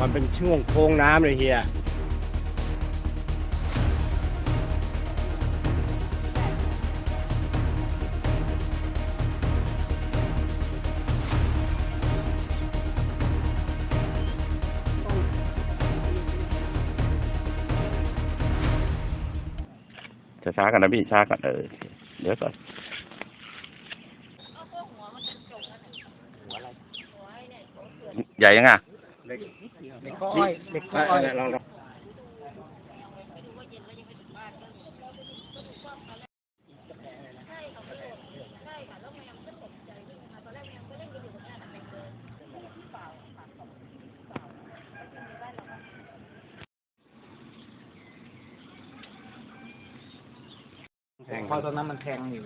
มันเป็นช่วงโค้งน้ำเลยเฮียช้าช้าๆกันนะพี่ช้ากันเออเดี๋ยวก่อน ใหญ่ยังอะเด็กก้อยเด็กก้อยลองลองพอตอนนั้นมันแทงอยู่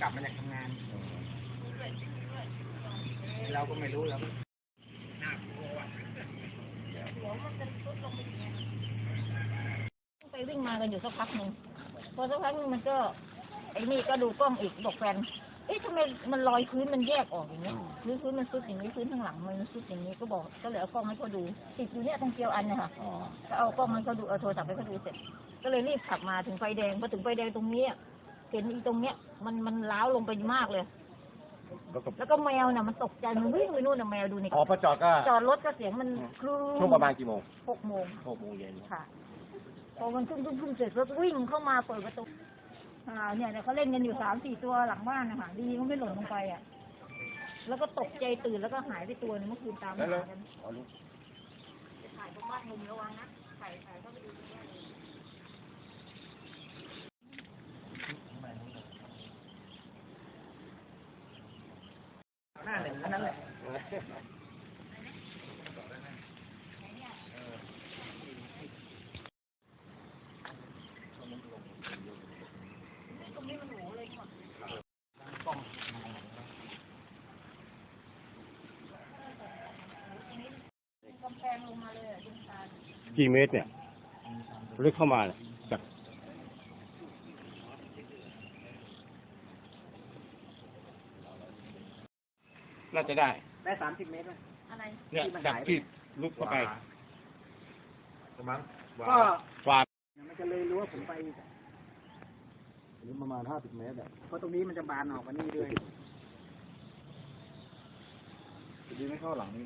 กลับมาจากทำงาน เราก็ไม่รู้แล้วไปวิ่งมากันอยู่สักพักหนึ่งพอสักพักหนึงมันก็ไอ้นี่ก็ดูกล้องอีกบอกแฟนเอ๊ะทำไมมันลอยพื้นมันแยกออกอย่างนี้พื้นพื้นมันซุดอย่างนี้พื้นข้างหลังมันซุดอย่างนี้ก็บอกก็เลยเอากล้องให้เขาดูติดอยู่เนี่ยตรงเกลียวอันเนะคะก็เอากล้องให้เขาดูเอาโทรศัพท์ให้เขาดูเสร็จ ก็เลยรีบขับมาถึงไฟแดงพอถึงไฟแดงตรงนี้อะเห็นอีตรงเนี้ยมันมันล้าวลงไปมากเลย แล้วก็แมวน่ะมันตกใจมันวิ่งไปนู่นน่ะแมวดูนี่อ๋อพอจอดก็จอดรถก็เสียงมันครูช่วงประมาณกี่โมงหกโมงหกโมงเย็นค่ะ พอมันขึ้นขึ้นขึ้นเสร็จรถวิ่งเข้ามาเปิดประตูอ่าเนี่ยเนี่ยเขาเล่นกันอยู่สามสี่ตัวหลังบ้านนะคะดีเขาไม่หล่นลงไปอะ แล้วก็ตกใจตื่นแล้วก็หายไปตัวหนึงเมื่อคืนตามหากันถ่ายตรงบ้านมุมระวังนะถ่ายถ่ายเข้าไปดูตรงนี้ หน้าหนึ่งแค่นั้นแหละกำแพงลงมาเลยอะคุณตากี่เมตรเนี่ยลึกเข้ามาเนี่ยจาก น่าจะได้ได้สามสิบเมตรไหมอะไรเนี่ยจากที่ลุกเข้าไปก็กว่ามันจะเลยรู้ว่าผมไปอีกอะนี่ประมาณห้าสิบเมตรอะเพราะตรงนี้มันจะบานออกมานี่ด้วยดีไม่เข้าหลังนี่